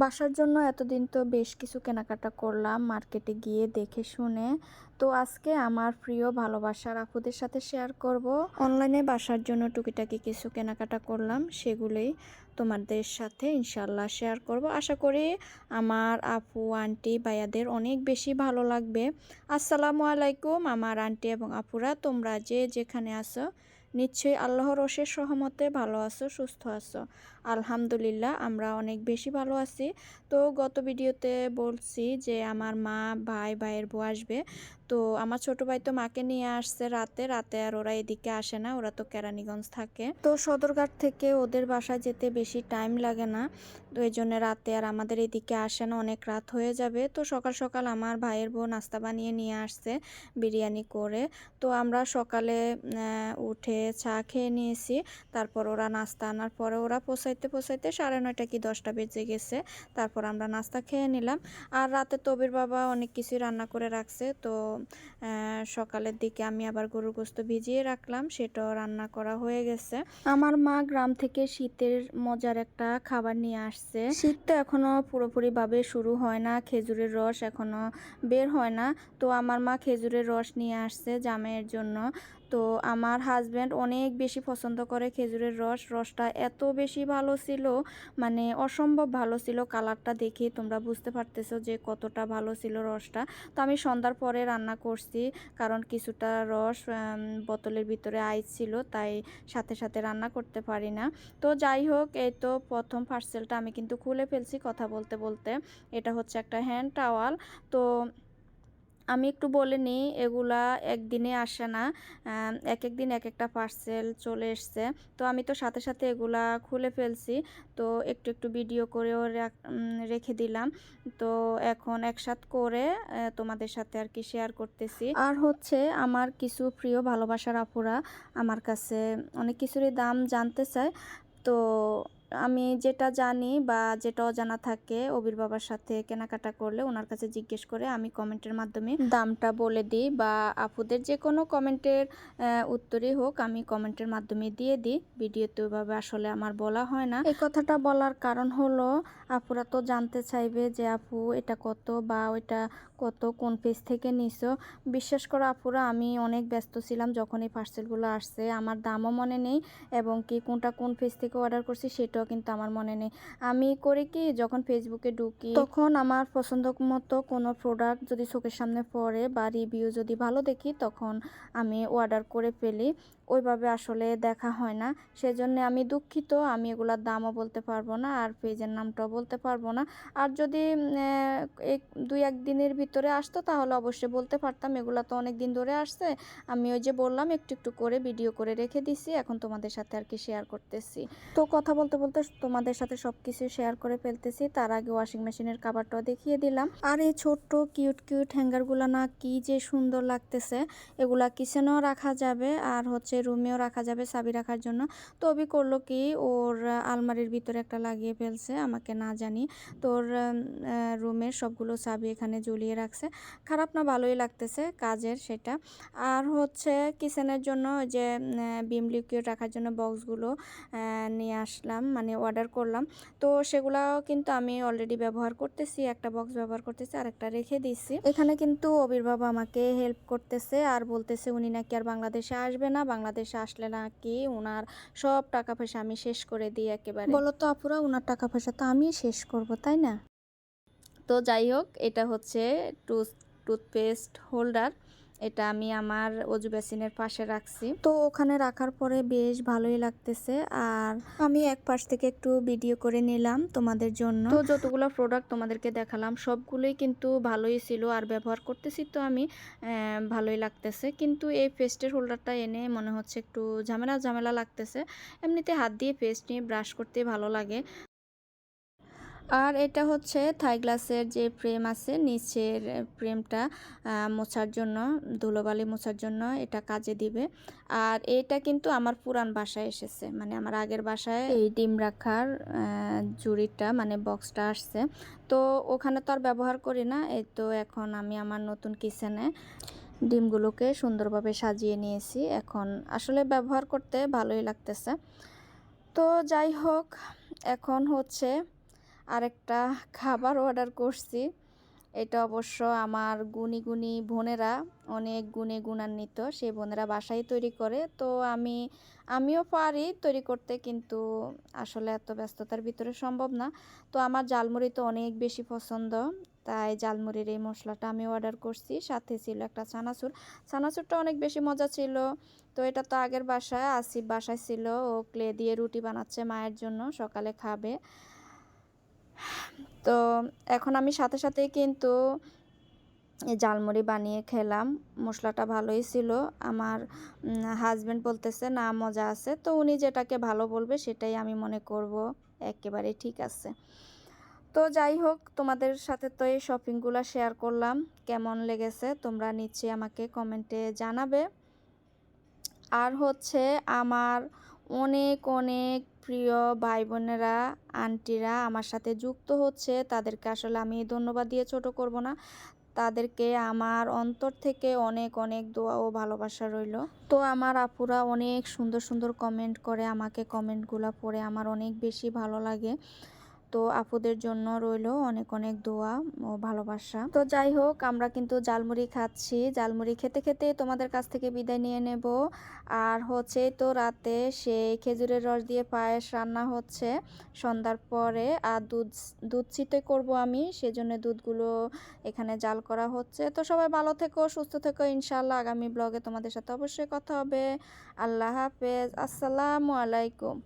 বাসার জন্য এতদিন তো বেশ কিছু কেনাকাটা করলাম মার্কেটে গিয়ে দেখে শুনে। তো আজকে আমার প্রিয় ভালোবাসার আপুদের সাথে শেয়ার করব। অনলাইনে বাসার জন্য টুকিটাকি কিছু কেনাকাটা করলাম, সেগুলোই তোমাদের সাথে ইনশাল্লাহ শেয়ার করব। আশা করি আমার আপু, আন্টি, ভাইয়াদের অনেক বেশি ভালো লাগবে। আসসালামু আলাইকুম আমার আন্টি এবং আপুরা, তোমরা যে যেখানে আছো নিশ্চয়ই আল্লাহর অশেষ সহমতে ভালো আছো, সুস্থ আছো। আলহামদুলিল্লাহ, আমরা অনেক বেশি ভালো আছি। তো গত ভিডিওতে বলছি যে আমার মা, ভাই, ভাইয়ের বউ আসবে। তো আমার ছোট ভাই তো মাকে নিয়ে আসছে রাতে রাতে আর ওরা এদিকে আসে না, ওরা তো কেরানীগঞ্জ থাকে। তো সদরঘাট থেকে ওদের বাসায় যেতে বেশি টাইম লাগে না, তো এই জন্য রাতে আর আমাদের এদিকে আসে না, অনেক রাত হয়ে যাবে। তো সকাল সকাল আমার ভাইয়ের বউ নাস্তা বানিয়ে নিয়ে আসছে বিরিয়ানি করে। তো আমরা সকালে উঠে চা খেয়ে নিয়েছি, তারপর ওরা নাস্তা আনার পরে ওরা পোষাইতে পোষাইতে সাড়ে নয়টা কি দশটা বেজে গেছে, তারপর আমরা নাস্তা খেয়ে নিলাম। আর রাতে তবির বাবা অনেক কিছুই রান্না করে রাখছে, তো সকালের দিকে আমি আবার গরুর গোস্ত ভিজিয়ে রাখলাম, সেটাও রান্না করা হয়ে গেছে। আমার মা গ্রাম থেকে শীতের মজার একটা খাবার নিয়ে আসছে। শীত তো এখনও পুরোপুরিভাবে শুরু হয় না, খেজুরের রস এখনও বের হয় না। তো আমার মা খেজুরের রস নিয়ে আসছে জামাইয়ের জন্য। তো আমার হাজব্যান্ড অনেক বেশি পছন্দ করে খেজুরের রস। রসটা এত বেশি ভালো ছিল মানে অসম্ভব ভালো ছিল কালারটা দেখে। তোমরা বুঝতে পারতেছো যে কতটা ভালো ছিল রসটা। তো আমি সন্ধ্যার পরে রান্না করছি, কারণ কিছুটা রস বোতলের ভিতরে আইস ছিল, তাই সাথে সাথে রান্না করতে পারি না। তো যাই হোক, এই তো প্রথম পার্সেলটা আমি কিন্তু খুলে ফেলছি কথা বলতে বলতে। এটা হচ্ছে একটা হ্যান্ড টাওয়াল তো আমি একটু বলে নিই, এগুলা একদিনে আসে না। এক এক দিন এক একটা পার্সেল চলে এসছে। তো আমি তো সাথে সাথে এগুলা খুলে ফেলছি। তো একটু একটু ভিডিও করেও রেখে দিলাম। তো এখন একসাথ করে তোমাদের সাথে আর কি শেয়ার করতেছি। আর হচ্ছে আমার কিছু প্রিয় ভালোবাসার আপুরা আমার কাছে অনেক কিছুরই দাম জানতে চায়। তো আমি যেটা জানি বা যেটা অজানা থাকে অবির বাবার সাথে কেনাকাটা করলে ওনার কাছে জিজ্ঞেস করে আমি কমেন্টের মাধ্যমে দামটা বলে দিই বা আপুদের যে কোনো কমেন্টের উত্তরই হোক আমি কমেন্টের মাধ্যমে দিয়ে দিই। ভিডিওতে ওইভাবে আসলে আমার বলা হয় না। এই কথাটা বলার কারণ হলো আপুরা তো জানতে চাইবে যে আপু এটা কত বা ওইটা কত কোন পেজ থেকে নিছো। বিশ্বাস করো আপুরা, আমি অনেক ব্যস্ত ছিলাম যখন এই পার্সেলগুলো আসছে। আমার দামও মনে নেই এবং কি কোনটা কোন পেজ থেকে অর্ডার করছি সেটাও কিন্তু আমার মনে নেই। আমি করি কি যখন ফেসবুকে ঢুকি তখন আমার পছন্দ মতো কোনো প্রোডাক্ট যদি চোখের সামনে পড়ে বা রিভিউ যদি ভালো দেখি তখন আমি অর্ডার করে ফেলি। ওইভাবে আসলে দেখা হয় না। সেজন্য আমি দুঃখিত আমি এগুলার দামও বলতে পারব না আর পেজের নামটাও বলতে পারব না। আর যদি এক দুই এক দিনের ভিতরে আসতো তাহলে অবশ্যই বলতে পারতাম। এগুলো তো অনেক দিন ধরে আসছে। আমি ওই যে বললাম একটু একটু করে ভিডিও করে রেখে দিছি। এখন তোমাদের সাথে আর কি শেয়ার করতেছি। তো কথা বলতে বলতে তোমাদের সাথে সব কিছু শেয়ার করে ফেলতেছি। তার আগে ওয়াশিং মেশিনের কাবারটাও দেখিয়ে দিলাম। আর এই ছোট্ট কিউট কিউট হ্যাঙ্গারগুলো না কি যে সুন্দর লাগতেছে, এগুলা কিচেনেও রাখা যাবে আর হচ্ছে রুমেও রাখা যাবে চাবি রাখার জন্য। তো অবি করল কি, ওর আলমারির ভিতরে একটা লাগিয়ে ফেলছে, আমাকে না জানি। তোর রুমের সবগুলো চাবি এখানে ঝুলিয়ে রাখছে। খারাপ না, ভালোই লাগতেছে কাজের সেটা। আর হচ্ছে কিচেনের জন্য যে বিম লিকুইড রাখার জন্য বক্সগুলো নিয়ে আসলাম। মানে অর্ডার করলাম। তো সেগুলাও কিন্তু আমি অলরেডি ব্যবহার করতেছি একটা বক্স ব্যবহার করতেছি আর একটা রেখে দিচ্ছি এখানে কিন্তু অবির বাবা আমাকে হেল্প করতেছে আর বলতেছে উনি নাকি আর বাংলাদেশে আসবে না বাংলাদেশে আসলে নাকি ওনার সব টাকা পয়সা আমি শেষ করে দিই একেবারে। বলো তো আপুরা ওনার টাকা পয়সা তো আমি শেষ করব তাই না? তো যাই হোক এটা হচ্ছে টুথ টুথপেস্ট হোল্ডার এটা আমি আমার অজু বেসিনের পাশে রাখছি। তো ওখানে রাখার পরে বেশ ভালোই লাগতেছে। আর আমি এক পাশ থেকে একটু ভিডিও করে নিলাম তোমাদের জন্য। তো যতগুলো প্রোডাক্ট তোমাদেরকে দেখালাম সবগুলোই কিন্তু ভালোই ছিল। আর ব্যবহার করতেছি তো আমি ভালোই লাগতেছে। কিন্তু এই পেস্টের হোল্ডারটা এনে মনে হচ্ছে একটু ঝামেলা ঝামেলা লাগতেছে। এমনিতে হাত দিয়ে পেস্ট নিয়ে ব্রাশ করতে ভালো লাগে। আর এটা হচ্ছে থাই গ্লাসের যে ফ্রেম আছে, নিচের ফ্রেমটা মোছার জন্য, ধুলোবালি মোছার জন্য এটা কাজে দিবে। আর এটা কিন্তু আমার পুরান বাসায় এসেছে মানে আমার আগের বাসায় এই ডিম রাখার জুড়িটা মানে বক্সটা আসছে। তো ওখানে তো আর ব্যবহার করি না, এই তো এখন আমি আমার নতুন কিচেনে ডিমগুলোকে সুন্দরভাবে সাজিয়ে নিয়েছি। এখন আসলে ব্যবহার করতে ভালোই লাগতেছে। তো যাই হোক, এখন হচ্ছে আরেকটা খাবার অর্ডার করছি। এটা অবশ্য আমার গুণী গুণী বোনেরা, অনেক গুণে গুণান্বিত, সেই বোনেরা বাসায় তৈরি করে। তো আমি, আমিও পারি তৈরি করতে, কিন্তু আসলে এত ব্যস্ততার ভিতরে সম্ভব না। তো আমার জালমুড়ি তো অনেক বেশি পছন্দ, তাই জালমুড়ির এই মশলাটা আমি অর্ডার করছি। সাথে ছিল একটা ছানাচুর ছানাচুরটা অনেক বেশি মজা ছিল। তো এটা তো আগের বাসায়, আসিফ বাসায় ছিল। ও ক্লে দিয়ে রুটি বানাচ্ছে মায়ের জন্য, সকালে খাবে। তো এখন আমি সাথে সাথেই কিন্তু জালমুড়ি বানিয়ে খেলাম। মশলাটা ভালোই ছিল। আমার হাজব্যান্ড বলতেছে, না, মজা আছে। তো উনি যেটাকে ভালো বলবে সেটাই আমি মনে করব। একেবারে ঠিক আছে। তো যাই হোক, তোমাদের সাথে তো এই শপিংগুলো শেয়ার করলাম। কেমন লেগেছে তোমরা নিচে আমাকে কমেন্টে জানাবে। আর হচ্ছে আমার অনেক অনেক প্রিয় ভাই বোনেরা আন্টিরা আমার সাথে যুক্ত হচ্ছে। তাদেরকে আসলে আমি ধন্যবাদ দিয়ে ছোট করব না। তাদেরকে আমার অন্তর থেকে অনেক অনেক দোয়া ও ভালোবাসা রইল। তো আমার আপুরা অনেক সুন্দর সুন্দর কমেন্ট করে আমাকে কমেন্টগুলো পড়ে আমার অনেক বেশি ভালো লাগে। তো আপুদের জন্য রইল অনেক অনেক দোয়া ও ভালোবাসা। তো যাই হোক, আমরা কিন্তু জালমুড়ি খাচ্ছি। জালমুড়ি খেতে খেতে তোমাদের কাছ থেকে বিদায় নিয়ে নেব। আর হচ্ছে তো রাতে সেই খেজুরের রস দিয়ে পায়েস রান্না হচ্ছে সন্ধ্যার পরে। আর দুধ দুধ চিতে করব আমি, সেজন্য দুধগুলো এখানে জাল করা হচ্ছে। তো সবাই ভালো থেকো, সুস্থ থেকো ইনশাল্লাহ আগামী ব্লগে তোমাদের সাথে অবশ্যই কথা হবে। আল্লাহ হাফেজ। আসসালামু আলাইকুম।